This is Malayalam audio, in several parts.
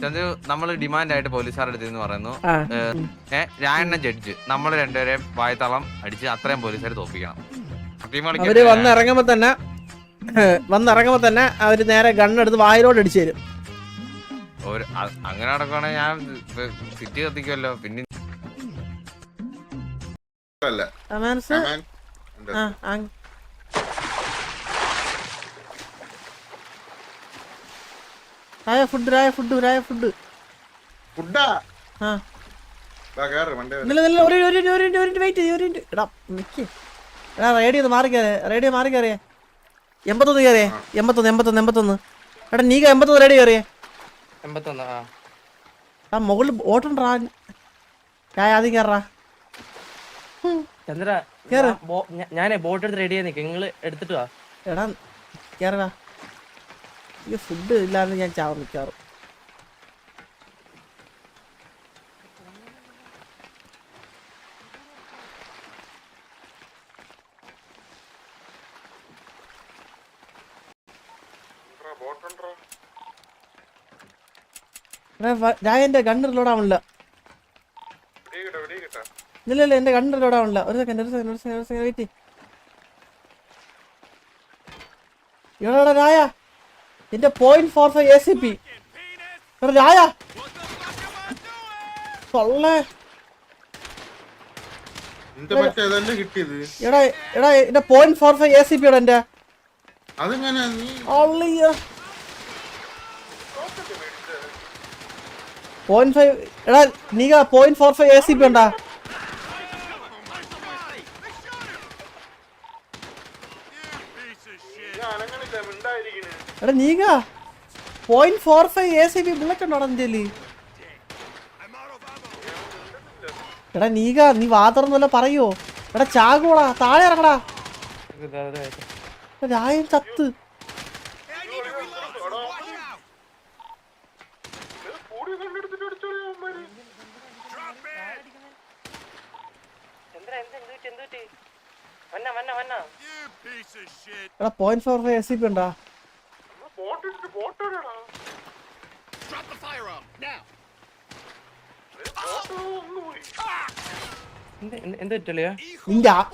ചന്ദ്രു നമ്മൾ ഡിമാൻഡ് ആയിട്ട് പോലീസുകാരുടെ അടുത്ത് പറയുന്നു. രായണ്ണ ജഡ്ജ് നമ്മൾ രണ്ടുപേരെ വായത്തളം അടിച്ച് അത്രയും പോലീസുകാർ തോപ്പിക്കണം അവർ വന്നിറങ്ങുമ്പോ തന്നെ വന്നിറങ്ങുമ്പോ തന്നെ അവർ നേരെ ഗണ്ണെടുത്ത് വായിലോട്ട് അടിച്ചു തരും. ഒരു അങ്ങനെ നടക്കുവാണെങ്കിൽ ഞാൻ സിറ്റി കത്തിക്കുമല്ലോ പിന്നെ അല്ല അമാൻസ് അമാൻ ഉണ്ട്. ആ ആ. രായ ഫുഡ് രായ ഫുഡ് രായ ഫുഡ് ഫുഡാ ആ? എടാ റേഡിയോ റേഡിയോ എൺപത്തൊന്ന് കയറിയേ എൺപത്തൊന്ന് എൺപത്തൊന്ന് എൺപത്തൊന്ന്. നീ എൺപത്തൊന്ന് റേഡിയോ കയറിയേ എൺപത്തൊന്ന് ആ. ആ മുകളിൽ ഓട്ടണ്ടാ ഞാൻ ആദ്യം കയറാ ചന്ദ്ര കേറ്. ഞാൻ ഞാനേ ബോട്ട് എടുത്ത് റെഡി ആയി നിൽക്കാം നിങ്ങൾ എടുത്തിട്ട് വാ. എടാ കയറാ ഈ ഫുഡ് ഇല്ലാതെ ഞാൻ ചാവും മിക്കാറും എന്റെ ഗണ്ണ് റിലോഡ് ആവണില്ല. വെടിയിക്കട്ടെ, വെടിയിക്കട്ടെ. ഇല്ല എന്റെ ഗണ്ണ് റിലോഡ് ആവണില്ല. ഒരു സെക്കൻഡ് ഒരു സെക്കൻഡ് ഒരു സെക്കൻഡ് ഒരു സെക്കൻഡ് വെയിറ്റ് ഇവിടെ രായ. എന്റെ point four five A C P Raja. Raya കൊള്ളേ. നിന്റെ മറ്റേ ഇതല്ലേ കിട്ടിയത്? എടാ എടാ എന്റെ point four five A C P എടാ എന്റെ. അതെങ്ങനെ നീ? പോയിന്റ് ഫൈവ് എടാ നീ point four five A C P ഉണ്ടാ? എടാ നീങ്ങ. Point four five A C B bullet ഉണ്ടോ നിന്റെ എടാ നീക നീ വാതറന്നല്ല പറയോ? എടാ ചാകൂടാ താഴെ ഇറങ്ങടാ. രായം ചത്ത്. എടാ point four five A C P ഉണ്ടാ? നമ്മൾ the firearm now. എന്ത് എന്ത് എന്ത് നിന്റെ ആ-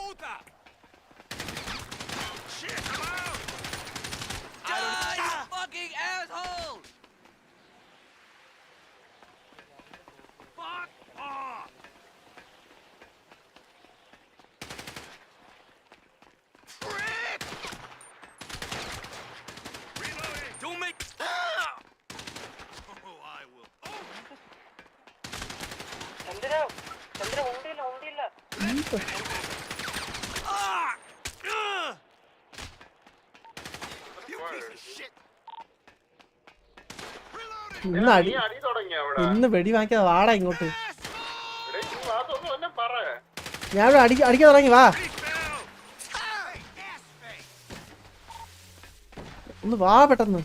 ചന്ദ്ര ചന്ദ്ര ഉണ്ടില്ല ഉണ്ടില്ല ഇന്ന് അടി നീ അടി തുടങ്ങി അവിടെ? ഇന്ന് വെടി വാങ്ങിക്കാതെ വാടാ ഇങ്ങോട്ട്. ഞാൻ ഇവിടെ അടി അടിക്കാൻ തുടങ്ങി വാ. ഒന്ന് വാ പെട്ടെന്ന്.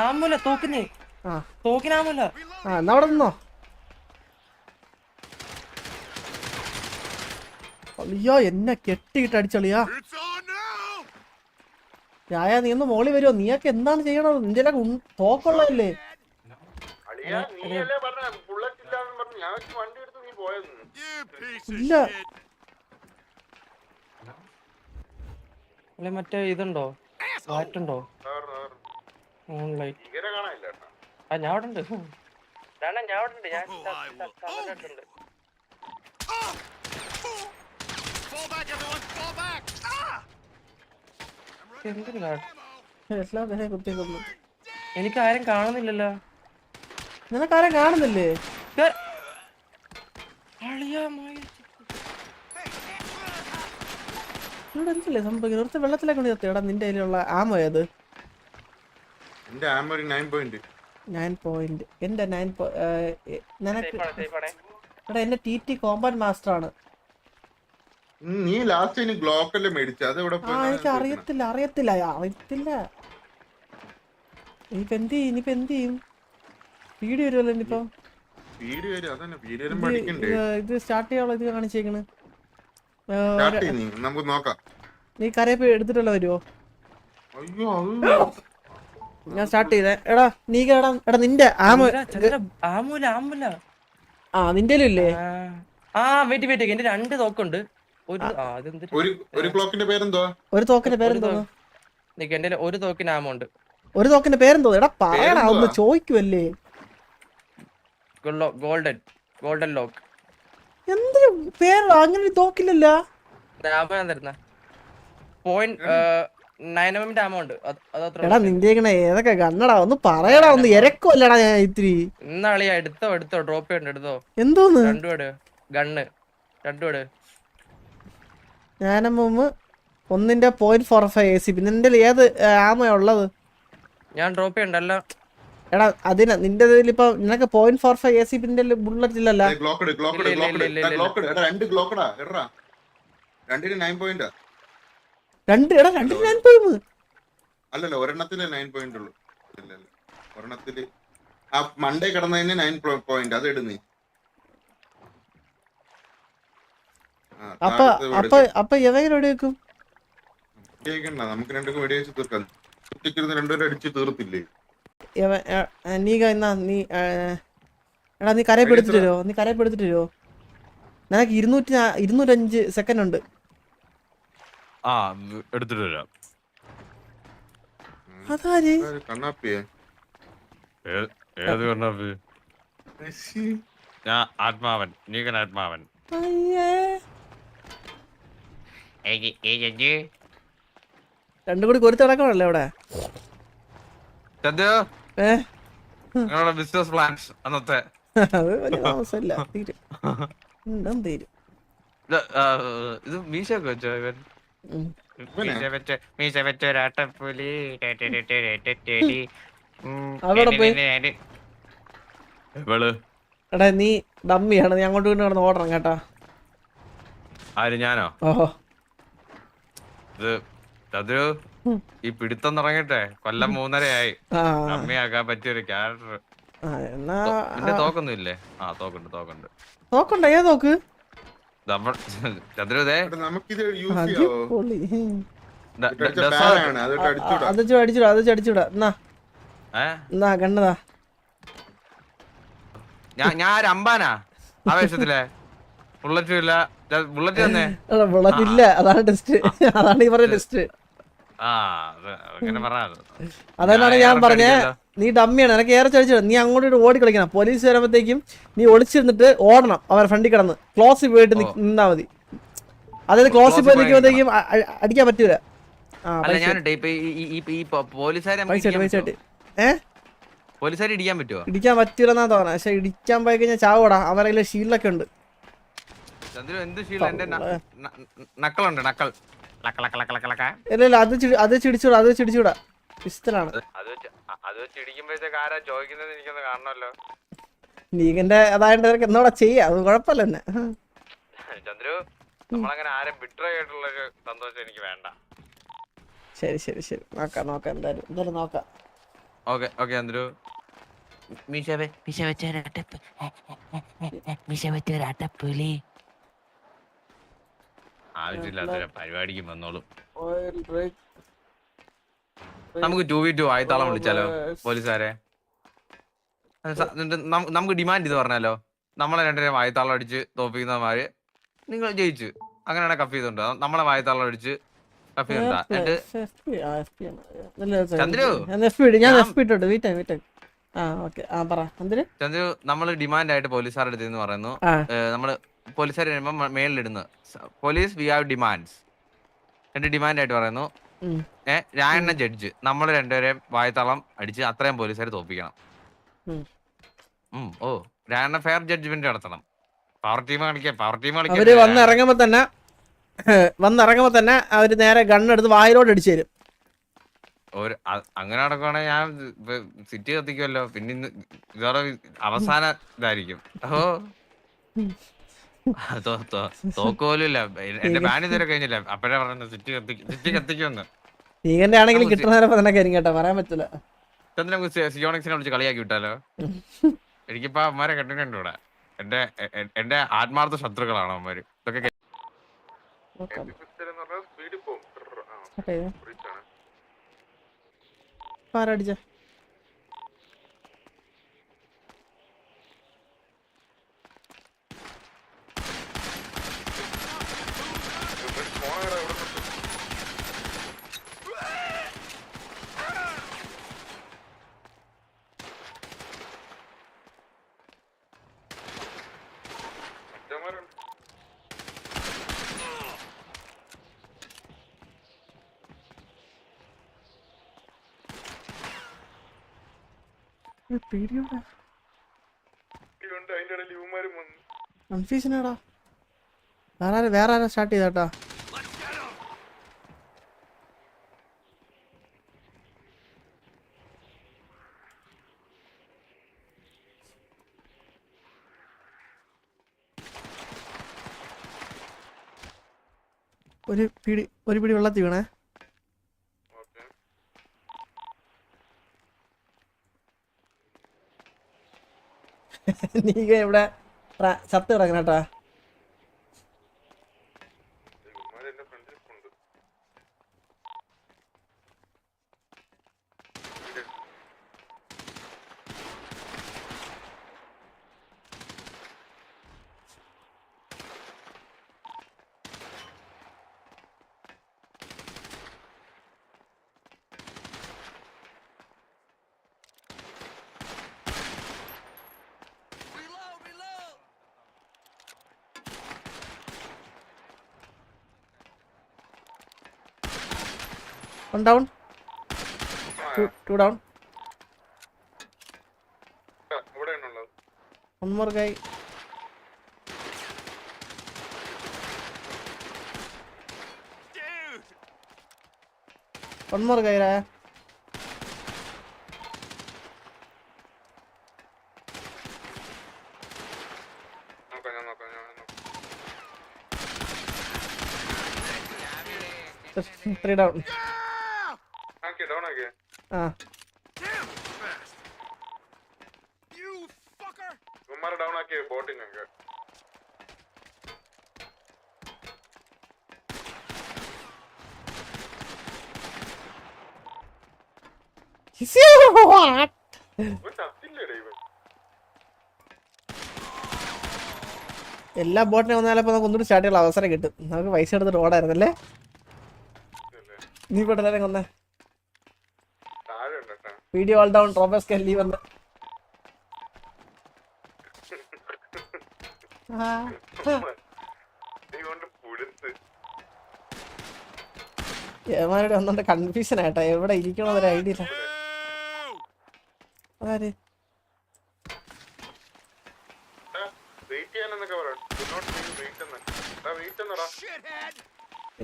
ആമൂല തോക്കിന്. ആ. തോക്കിനാമൂല ആ എന്നാ അവിടെ നിന്നോ. അളിയോ എന്നെ കെട്ടിയിട്ട് അടിച്ചളിയാ. രായ നീ ഒന്ന് മോളി വരുമോ നീയൊക്കെ എന്താണ് ചെയ്യണത്? നിന്റെ തോക്കുള്ളതല്ലേ? അളിയാ നീയല്ലേ പറഞ്ഞ? ബുള്ളറ്റ് ഇല്ലാന്ന് പറഞ്ഞു ഞാൻ വണ്ടി എടുത്ത് നീ പോയെന്ന് ഇല്ല. അല്ലെ മറ്റേ ഇതുണ്ടോ? ലൈറ്റുണ്ടോ ആ ഞാൻ അവിടെ ഉണ്ട്. ഞാൻ അവിടെ ഉണ്ട്. ഞാൻ കാ- എല്ലാം എനിക്ക് ആരും കാണുന്നില്ലല്ലോ. നിനക്കാരും കാണുന്നില്ലേ? കേ- അളിയാ മായ ഇവിടെ എന്തല്ലേ സംഭവിക്കുന്നത്? ഒരുത്ത വെള്ളത്തിലേക്ക് കൊണ്ട് നിന്റെ കയ്യിലുള്ള ആമോ ഏത്? എന്റെ ആമ ഒരു നയൻ പോയിന്റ് നയൻ പോയിന്റ് എന്റെ നയൻ നിനക്ക് എടാ എന്റെ ടി ടി കോമ്പാൻ മാസ്റ്റർ ആണ്. നീ ലാസ്റ്റ് ഇനി ഗ്ലോക്ക് അല്ലേ മേടിച്ച? അത് ഇവിടെ ആ എനിക്ക് അറിയത്തില്ല അറിയത്തില്ല അറിയത്തില്ല. ഇനിയിപ്പോ എന്ത് ചെയ്യും ഇനിയിപ്പോ എന്ത് ചെയ്യും? വീഡിയോ വരുമല്ലോ ഇനിയിപ്പോ? ഇത് സ്റ്റാർട്ട് ചെയ്യാനുള്ള ഇത് കാണിച്ചേക്കണ്. സ്റ്റാർട്ട് ചെയ്യ് നീ നമുക്ക് നോക്കാം. നീ കരയപ്പ് എടുത്തിട്ടല്ലോ വരുമോ അയ്യോ ഞാൻ സ്റ്റാർട്ട് ചെയ്തേ. എടാ നീ എടാ എടാ നിന്റെ ആമു ആമുല ആമുല. ആ നിന്റെ ഇല്ലേ. ആ വെയിറ്റ് വെയിറ്റ് എന്റെ രണ്ട് തോക്കുണ്ട്. ഒരു ആ. അതെന്ത് ഒരു ഒരു ക്ലോക്കിന്റെ പേരെന്തോ ഒരു തോക്കിന്റെ എന്റെ തോക്കിന് ആമുണ്ട് ഒരു തോക്കിന്റെ പേരെന്തോ എടാ പറയടാ ഒന്ന് ഗോൾഡൻ ഗോൾഡൻ ലോക്ക്. എന്തൊരു പേര് അങ്ങനെ ഒരു തോക്കില്ലല്ല? ഞാൻ തരുന്ന. പോയിന്റ് എടാ. നിന്റെ ഇങ്ങനെ ഏതൊക്കെ കണ്ണടാ ഒന്ന് പറയടാ ഒന്ന് ഇരക്കല്ലടാ ഞാൻ ഇത്തിരി. ഇന്നാളിയാ എടുത്തോ എടുത്തോ ഡ്രോപ്പ് ചെയ്യണ്ട എടുത്തോ. എന്തോന്ന്? രണ്ടുപേട് ഗണ്ണ്. രണ്ടുപേട് ഞാനമ്മ ഒന്നിന്റെ point four five A C പിന്നെ നിന്റെ ഏത് ആമയാ ഉള്ളത്? ഞാൻ ഡ്രോപ്പ് ചെയ്യണ്ടല്ലോ എടാ അതിന് നിന്റെ ഇതിലിപ്പോ നിനക്ക് point four five A C പിന്നെ ബുള്ളറ്റ് ഇല്ലല്ല. രണ്ട് എടാ രണ്ടിന് നയൻ പോയിന്റ് അല്ലല്ല ഒരെണ്ണത്തിൽ നയൻ പോയിന്റ് ഉള്ളു. ഒരെണ്ണത്തിൽ ആ മണ്ടേ കിടന്നതിന് നയൻ പോയിന്റ് അത് ഇടുന്നീ അപ്പൊ അപ്പൊ അപ്പൊ ഏതെങ്കിലും എവിടെ വെക്കും. നമുക്ക് രണ്ടും വെടിവെച്ച് തീർക്കാം. ഒറ്റയ്ക്കിരുന്ന് രണ്ടുപേരും അടിച്ച് തീർത്തില്ലേ? നീ എന്നാ നീ എടാ നീ വരുമോ നീ വരുമോ നിനക്ക് ഇരുന്നൂറ്റി ഇരുന്നൂറ്റഞ്ച് സെക്കൻഡ് ഉണ്ട്. ആ എടുത്തിട്ട് വരാം. അതാര്? കണ്ണാപ്പിയെ? ഏ- ഏത് കണ്ണാപ്പി? ഞാൻ ആത്മാവൻ നീകൻ ആത്മാവൻ അയ്യേ. രണ്ടും കൂടി കൊരുത്ത് കിടക്കണല്ലേ അവിടെ. ബിസിനസ് പ്ലാൻസ് അന്നത്തെ. അത് വലിയ താമസമില്ല തീരും. ഉണ്ടും തീരും. ഇത്, മീശയൊക്കെ വെച്ചോ ഇവൻ. മീശ വെച്ച ഒരാട്ടപ്പുലി എടാ നീ ഡമ്മിയാണ്. നീ അങ്ങോട്ട് കൊണ്ട് കിടന്ന് ഓടണം കേട്ടാ. ആര് ഞാനോ? ഓഹോ. ഇത് ഈ പിടുത്തം തുടങ്ങട്ടെ. കൊല്ലം മൂന്നരയായി. അമ്മയാക്കാൻ പറ്റിയ ഒരു ക്യാരക്ടർ ആ, എന്നാ നിന്റെ തോക്കൊന്നും ഇല്ലേ ആ തോക്കുണ്ട് തോക്കുണ്ട്. തോക്കുണ്ട്? ഏ? തോക്ക് ഞാൻ ഒരു അമ്പാനാ? ആവേശത്തിലെ. ബുള്ളറ്റും ഇല്ല. ബുള്ളറ്റ് തന്നെ ബുള്ളറ്റ് ഇല്ല. അതാണ് ടെസ്റ്റ് അതാണ് ഈ പറഞ്ഞ ടെസ്റ്റ് അതന്നാണ് ഞാൻ പറഞ്ഞേ. നീ ഡമ്മിയാണ് എനിക്ക് ഏറെ ചടിച്ചു നീ അങ്ങോട്ട് ഓടി കളിക്കണം. പോലീസ് വരുമ്പോഴത്തേക്കും നീ ഒളിച്ചിരുന്നിട്ട് ഓടണം. അവരെ ഫ്രണ്ടിൽ കിടന്ന്. ക്ലോസ് പോയിട്ട് നിന്നാ മതി. അതായത് ക്ലോസിൽ പോയി നിൽക്കുമ്പോഴത്തേക്കും അടിക്കാൻ പറ്റൂല. ഇടിക്കാൻ പറ്റൂലെന്നാ തോന്നുന്നത് പക്ഷെ ഇടിക്കാൻ പോയി കഴിഞ്ഞാൽ ചാവടാ. അവരെ ഷീൽഡൊക്കെ ഉണ്ട്. ചന്ദ്രു എന്ത് ശീലം? എന്റെ നക്കളുണ്ട് നക്കൾ. ലക്ക ലക്ക ലക്ക ലക്ക ലക്ക. ഇല്ല അത് ചിടി- അത് ചിടിച്ചൂടാ അത് ചിടിച്ചൂടാ. പിസ്റ്റലാണ്. നീകന്റെ അതായത് നിനക്ക് എന്നോടാ ചെയ്യാ അത് കുഴപ്പമില്ല തന്നെ ചന്ദ്രു നമ്മളങ്ങനെ ആരും ബിട്രോ ആയിട്ടുള്ള ഒരു സന്തോഷം എനിക്ക് വേണ്ട. ശരി ശരി ശരി. നോക്കാം നോക്കാം എന്തായാലും. എന്തായാലും നോക്കാം. Okay okay Chandru. മീശ വെച്ച ഒരട്ടപ്പുലി ആവശ്യമില്ലാത്ത ഒരു പരിപാടിക്ക് വന്നോളും. നമുക്ക് ടു വി ടു ആയിത്താളം വിളിച്ചാലോ പോലീസുകാരെ നമുക്ക് ഡിമാൻഡ് ചെയ്ത് പറഞ്ഞാലോ? നമ്മളെ രണ്ടുപേരും വായത്താളം അടിച്ച് തോപ്പിക്കുന്നമാര് നിങ്ങൾ ജയിച്ചു. അങ്ങനെയാണ് കഫ് ചെയ്തുണ്ട്. നമ്മളെ വായത്താളം അടിച്ച് കഫ് എന്നിട്ട് ചന്ദ്രു, നമ്മൾ ചന്ദ്രു? ഡിമാൻഡ് ആയിട്ട് പോലീസുകാരുടെ അടുത്ത് പറയുന്നു. നമ്മൾ പോലീസുകാർ വരുമ്പോൾ മേളിലിടുന്നു പോലീസ് വി ഹാവ് ഡിമാൻഡ്സ്. രണ്ട് ഡിമാൻഡ് ആയിട്ട് പറയുന്നു. ഏഹ് ഞാൻ എന്നെ ജഡ്ജ്. നമ്മൾ രണ്ടുപേരെയും വായത്താളം അടിച്ച് അത്രയും പോലീസുകാർ തോപ്പിക്കണം ഓ രായണ്ണ ഫെയർ ജഡ്ജ്മെന്റ് നടത്തണം. പവർ ടീം കളിക്കാൻ പവർ ടീം അവർ കളിക്കാൻ വന്നിറങ്ങുമ്പോ തന്നെ വന്നിറങ്ങുമ്പോ തന്നെ അവർ നേരെ ഗണ്ണെടുത്ത് വായിലോട്ട് അടിച്ചു തരും. ഒരു അങ്ങനെ നടക്കുവാണെങ്കിൽ ഞാൻ സിറ്റി കത്തിക്കുമല്ലോ പിന്നെ ഇതോടെ അവസാന ഇതായിരിക്കും. ഓ. തോ- തോ- തോക്ക് എന്റെ ബാൻ ഇതുവരെ കഴിഞ്ഞില്ല. അപ്പഴേ പറഞ്ഞു സിറ്റി കത്തിക്കും സിറ്റി കത്തിക്കുമെന്ന്. ലീഗന്റെ ആണെങ്കിലും കിട്ടുന്ന നേരം തന്നെ കാര്യം കേട്ടോ. പറയാൻ പറ്റില്ല. നമുക്ക് സി- സിയോണിക്സിനെ വിളിച്ച് കളിയാക്കി വിട്ടാലോ? എനിക്കിപ്പോ അമ്മമാരെ ഇവിടെ. എന്റെ എന്റെ ആത്മാർത്ഥ ശത്രുക്കളാണ് അമ്മമാര് ഇതൊക്കെ സ്പീഡിൽ പോകും ഓക്കേ. ബ്രിഡ്ജ് ആണ് ഇപ്പൊ ആരാ അടിച്ചേ ഒരു പേടിയോടെ അതിന്റെ ഇടയിൽ ഇവന്മാരും വന്നു കൺഫ്യൂഷനാടാ വേറെ ആരാ വേറെ ആരാ സ്റ്റാർട്ട് ചെയ്താട്ടാ? ഒരു പിടി ഒരു പിടി വെള്ളത്തി വീണേ ഓക്കെ നീക ഇവിടെ ചത്ത് കിടക്കണേട്ടാ ഇവന്മാർ എന്റെ ഫ്രണ്ടിൽ ഉണ്ട് one down two down ഇവിടെയാണുള്ളത് one more guy one more guy രാ നോക്കാം ഞാൻ നോക്കാം ഞാൻ നോക്കാം എല്ലാ ബോട്ടിനെ വന്നാലപ്പോ നമുക്ക് ഒന്നുകൂടി സ്റ്റാർട്ട് ചെയ്യാനുള്ള അവസരം കിട്ടും. നമുക്ക് പൈസ എടുത്തിട്ട് ഓടായിരുന്നല്ലേ? നീ എല്ലാവരും കൊന്നേ. Video all down robbers can leave എന്ന്. ഏമാരുടെ ഒന്നുകൊണ്ട് കൺഫ്യൂഷൻ ആയിട്ടാ. എവിടെ ഇരിക്കണമെന്നൊരു ഐഡിയ ഇല്ല. ആര് വെയിറ്റ് ചെയ്യാനെന്നൊക്കെ പറയാം വെയിറ്റ് എന്ന് വെയിറ്റ് എന്നടാ.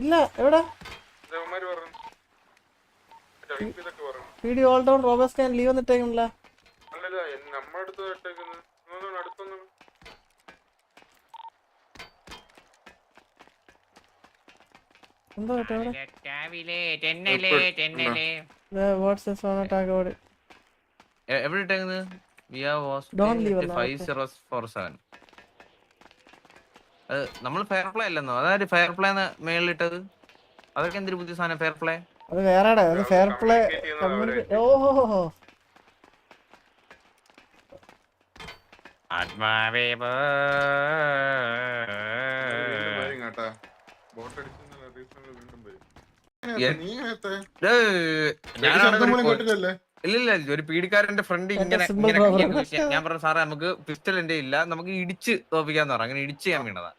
ഇല്ല എവിടെ? വീഡിയോ ഓൾ ഡൗൺ റോബസ് ഞാൻ ലീവ് അടുത്തൊന്നും എന്തോ വാട്സ്ആപ്പ് അറ്റാക്ക് ഓടി എവിടെ? ഇട്ടേക്കുന്നത് ഫൈവ് സീറോ ഫോർ സെവൻ നമ്മൾ ഫെയർ പ്ലേ അല്ലെന്നോ? അതായത് ഫെയർ പ്ലേ മേളിലിട്ടത്? അതൊക്കെ എന്തൊരു പുതിയ സാധനം ഫെയർ പ്ലേ അത് വേറെ അത് ഫെയർ പ്ലേ ഓഹോ ആത്മാവേ പോ. വീണ്ടും വരും കേട്ടാ. ബോട്ട് അടിച്ചെന്നുള്ള റീസണിൽ വീണ്ടും വരും. നീ നേരത്തെ ഞാൻ ശബ്ദം പോലും കേട്ടില്ലല്ലേ? ഇല്ല ഇല്ല ഒരു പീഡിക്കാരന്റെ ഫ്രണ്ട് ഇങ്ങനെ ഞാൻ പറഞ്ഞു സാറേ നമുക്ക് പിസ്റ്റൽ എന്റെ ഇല്ല നമുക്ക് ഇടിച്ച് തോപ്പിക്കാന്ന് പറഞ്ഞു അങ്ങനെ ഇടിച്ച് ഞാൻ വീണതാ.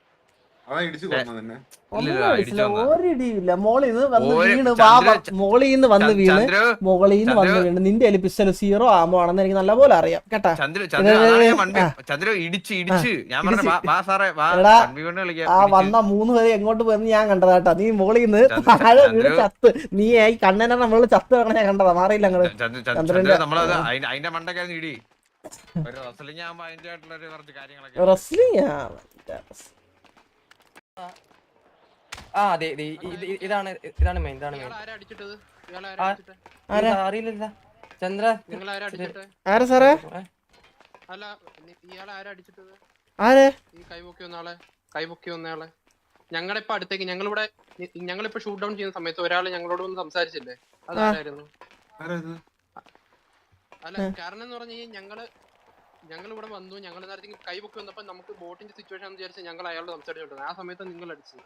ഒരിടിയില്ല നിന്ന്. വന്ന് വീണ് നിന്ന് വന്ന് വീണ് ചന്ദ്രു മുകളിൽ നിന്ന് വന്ന് വീണ്. നിന്റെ കയ്യിൽ പിസ്റ്റൽ സീറോ ആമോ ആണെന്ന് എനിക്ക് നല്ലപോലെ അറിയാം. കേട്ടാ? ആ. ഇടിച്ച് ഇടിച്ച്. ഞാൻ പറഞ്ഞു വാ വാ സാറേ വാ. എടാ, കൺവി കൊണ്ട് ആ ഇടിച്ച്. വന്ന മൂന്ന് പേര് എങ്ങോട്ട് പോയെന്ന് ഞാൻ കണ്ടതാ കേട്ടാ. നീ മുകളിൽ നിന്ന് താഴെ വീണ് ചന്ദ്രു- ചത്ത്. നീ ഈ കണ്ണനെ നമ്മൾ ചത്ത് കിടക്കണ ഞാൻ കണ്ടതാ. മാറിയില്ല അങ്ങോട്ട് ചന്ദ്രു- ചന്ദ്രു- ചന്ദ്രന്റെ- ചന്ദ്രു റസ്ലിംഗ് അതിന്റെ അതിന്റെ മണ്ടക്കായിരുന്നു ഇടി. ഒരു റസലിംഗ് ആകുമ്പോ അതിന്റെ ആയിട്ടുള്ള ഒരു കുറച്ച് കാര്യങ്ങളൊക്കെ റെസ്ലിംഗ് ആ അതെ ഇതാണ് ഇതാണ് മെയിൻ ഇതാണ് മെയിൻ? അറിയില്ല ചന്ദ്ര. നിങ്ങൾ ആരാ അടിച്ചിട്ട്? ആരാ സാറേ? അല്ല ഇയാളെ ആരാ അടിച്ചിട്ടത്? ആരെ? ഈ കൈപൊക്കി വന്നാളെ കൈപൊക്കി വന്നയാളെ. ഞങ്ങളുടെ ഇപ്പൊ അടുത്തേക്ക് ഞങ്ങളിവിടെ ഞങ്ങളിപ്പോ ഷൂട്ട് ഡൗൺ ചെയ്യുന്ന സമയത്ത് ഒരാൾ ഞങ്ങളോട് വന്ന് സംസാരിച്ചില്ലേ? അതാരായിരുന്നു? അല്ല കാരണം എന്ന് പറഞ്ഞു കഴിഞ്ഞാൽ ഞങ്ങൾ ഞങ്ങൾ ഇവിടെ വന്നു ഞങ്ങൾ നേരത്തെ കൈപൊക്കി വന്നപ്പോ നമുക്ക് ബോട്ടിന്റെ സിറ്റുവേഷൻ എന്ന് വിചാരിച്ച് ഞങ്ങൾ അയാളോട് സംസാരിച്ചോണ്ടിരുന്നത്. ആ സമയത്ത് നിങ്ങൾ അടിച്ചത്.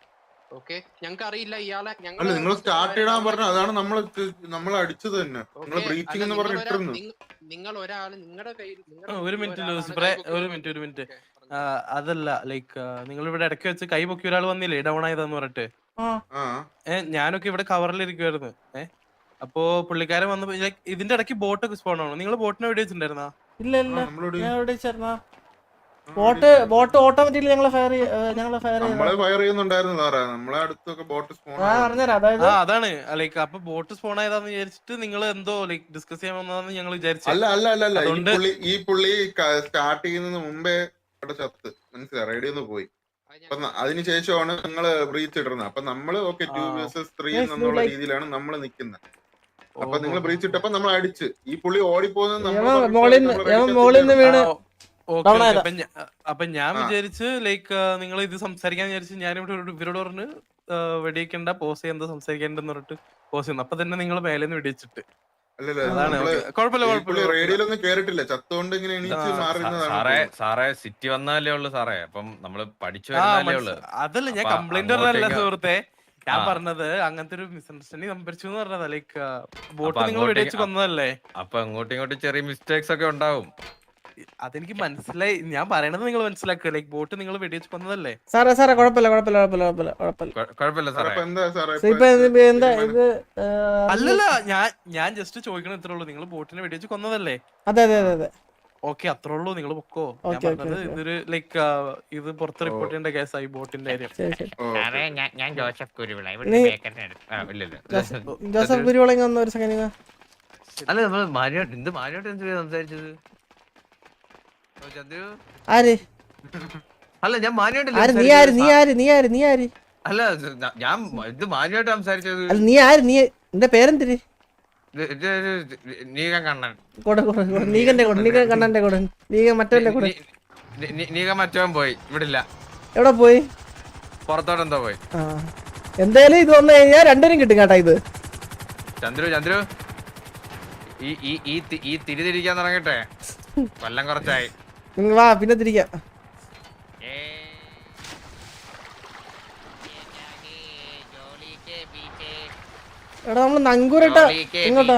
ഓക്കെ ഞങ്ങൾക്ക് അറിയില്ല ഇയാളെ. ഞങ്ങൾ അല്ല നിങ്ങൾ സ്റ്റാർട്ട് ചെയ്യാൻ പറഞ്ഞു അതാണ് നമ്മൾ നമ്മൾ അടിച്ചത് തന്നെ. നിങ്ങൾ ബ്രീച്ചിങ് എന്ന് പറഞ്ഞു ഇട്ടിരുന്നു. നിങ്ങൾ ഒരാൾ നിങ്ങളുടെ കയ്യിൽ ഒരു മിനിറ്റ് ലൂസിഫറെ ഒരു മിനിറ്റ് ഒരു മിനിറ്റ് അതല്ല ലൈക്ക് നിങ്ങൾ ഇവിടെ ഇടയ്ക്ക് വെച്ച് കൈ പൊക്കി ഒരാൾ വന്നില്ലേ? ഡൗൺ ആയതെന്ന് പറഞ്ഞിട്ട്. ആ. ഏ ഞാനൊക്കെ ഇവിടെ കവറിൽ ഇരിക്കുവായിരുന്നു ഏ അപ്പോ പുള്ളിക്കാരൻ വന്നപ്പോ ലൈക്ക് ഇതിന്റെ ഇടയ്ക്ക് ബോട്ടൊക്കെ സ്പോൺ ആണോ നിങ്ങൾ ബോട്ടിനെ വെടി വെച്ചിട്ടുണ്ടായിരുന്നാ? ഇല്ല ഇല്ല. ഞാൻ എവിടെ ചേർന്നാ ബോട്ട് ബോട്ട് ഓട്ടോമാറ്റിക്കലി ഞങ്ങളെ ഫയർ ഞങ്ങളെ ഫയർ ചെയ്യുന്നുണ്ടായിരുന്നു സാറേ. നമ്മളെ അടുത്തൊക്കെ ബോട്ട് സ്പോൺ ഞാൻ പറഞ്ഞുതരാം അതായത് ആ അതാണ്. ലൈക്ക് അപ്പൊ ബോട്ട് സ്പോൺ ആയതാന്ന് വിചാരിച്ചിട്ട് നിങ്ങൾ എന്തോ ലൈക്ക് ഡിസ്കസ് ചെയ്യാൻ വന്നതാന്ന് ഞങ്ങൾ വിചാരിച്ചു. അല്ല അല്ല അല്ല അല്ല. ഈ പുള്ളി ഈ പുള്ളി സ്റ്റാർട്ട് ചെയ്യുന്നതിന് മുമ്പേ അവിടെ ചത്ത്. മനസ്സിലായി? റേഡിയോ ഒന്ന് പോയി. അതിനുശേഷമാണ് നിങ്ങൾ ബ്രീച്ച് ഇടുന്നത് അപ്പൊ നമ്മൾ ഓക്കെ ടു. വേഴ്സസ് ത്രീ എന്നുള്ള രീതിയിലാണ് നമ്മൾ നിക്കുന്നത് അപ്പൊ നിങ്ങൾ ബ്രീച്ച് ഇട്ടപ്പോ നമ്മൾ അടിച്ച്. ഈ പുള്ളി ഓടിപ്പോന്ന്. അപ്പൊ ഞാൻ. വിചാരിച്ച് ലൈക്ക് നിങ്ങൾ ഇത് സംസാരിക്കാൻ വിചാരിച്ച് ഞാനിവിടെ ഇവരോട് പറഞ്ഞ് വെടിയിക്കണ്ട പോസ് ചെയ്യണ്ട സംസാരിക്കണ്ടെന്ന് പറഞ്ഞിട്ട് പോസ് ചെയ്യുന്നു. അപ്പൊ തന്നെ നിങ്ങൾ മേലെ നിന്ന് വെടിയിച്ചിട്ട് സാറേ സാറേ സിറ്റി വന്നാലേ ഉള്ളു സാറേ. അപ്പം നമ്മൾ പഠിച്ചു ആ, വരുന്നാലേ ഉള്ളു. അതല്ല ഞാൻ കംപ്ലൈന്റ് പറഞ്ഞല്ല സുഹൃത്തെ. ഞാൻ. പറഞ്ഞത് അങ്ങനത്തെ ഒരു മിസ്അണ്ടർസ്റ്റാൻഡിങ് സംഭരിച്ചു എന്ന് പറഞ്ഞതാ ലൈക്ക് ബോട്ട് നിങ്ങൾ വെടിവെച്ച് കൊന്നതല്ലേ? അപ്പൊ അങ്ങോട്ടും ഇങ്ങോട്ടും ചെറിയ മിസ്റ്റേക്സ് ഒക്കെ ഉണ്ടാവും. അതെനിക്ക് മനസ്സിലായി. ഞാൻ പറയണത് നിങ്ങൾ മനസ്സിലാക്കുക. ലൈക്ക് ബോട്ട് നിങ്ങൾ വെടിവെച്ച് കൊന്നതല്ലേ? സാറേ സാറേ കുഴപ്പമില്ല കുഴപ്പമില്ല കുഴപ്പമില്ല കുഴപ്പമില്ല കുഴപ്പമില്ല. സാറേ, ഇപ്പോ എന്താ സാറേ? So, ഇപ്പൊ ഇത് എന്താ ഇത് അല്ലല്ല ഞാൻ ഞാൻ ജസ്റ്റ് ചോദിക്കണം ഇത്രേ ഉള്ളൂ. നിങ്ങൾ ബോട്ടിനെ വെടിവെച്ച് കൊന്നതല്ലേ? അതെ അതെ അതെ അതെ. ഓക്കെ അത്രേ ഉള്ളൂ. നിങ്ങൾ പൊക്കോ? ഞാൻ Okay, okay, പറഞ്ഞത് okay. ഇതൊരു ലൈക്ക് ഇത് പുറത്ത് റിപ്പോർട്ട് ചെയ്യേണ്ട ആയി ബോട്ടിന്റെ കാര്യം. ശരി ശരി. സാറേ ഞാൻ ഞാൻ ജോസഫ് കുരുവിള ഇവിടെ നീ- ബേക്കറിന്റെ അടുത്ത്. ആ, ഇല്ല ഇല്ല. ജോസഫ് ഒരു സെക്കൻഡ് അല്ല നമ്മൾ മാരിയോട്ട് എന്ത് മാരിയോട്ട് എന്ത് സംസാരിച്ചത്? ഓ, ചന്ദ്രു? ആര്? അല്ല ഞാൻ ആര്? നീ ആര്? നീ ആര്? നീ ആര്? നീ ആര്? അല്ല ഞ- ഞാൻ ഇത് മാനിയോട്ട് സംസാരിച്ചത്. അല്ല നീ ആര്? നീ നിന്റെ പേരെന്തിരി? ഇത് ഇത് ഒരു നീകം കണ്ണൻ. നീകന്റെ കൂടെ കണ്ണന്റെ കൂടെ. മറ്റവന്റെ കൂടെ. മറ്റവൻ പോയി. ഇവിടില്ല എവിടെ പോയി? പുറത്തോട്ട് എന്തോ പോയി. എന്തായാലും ഇത് വന്നു കഴിഞ്ഞാൽ രണ്ടുപേരും കിട്ടും കേട്ടാ ഇത്. ചന്ദ്രു ചന്ദ്രു. ഈ ഈ ഈ തിരി തിരിക്കാൻ തുടങ്ങട്ടെ കൊല്ലം കുറച്ചായി. വാ പിന്നെ തിരിക്കാം. എടാ നമ്മൾ നങ്കൂരട്ട ഇങ്ങോട്ടാ.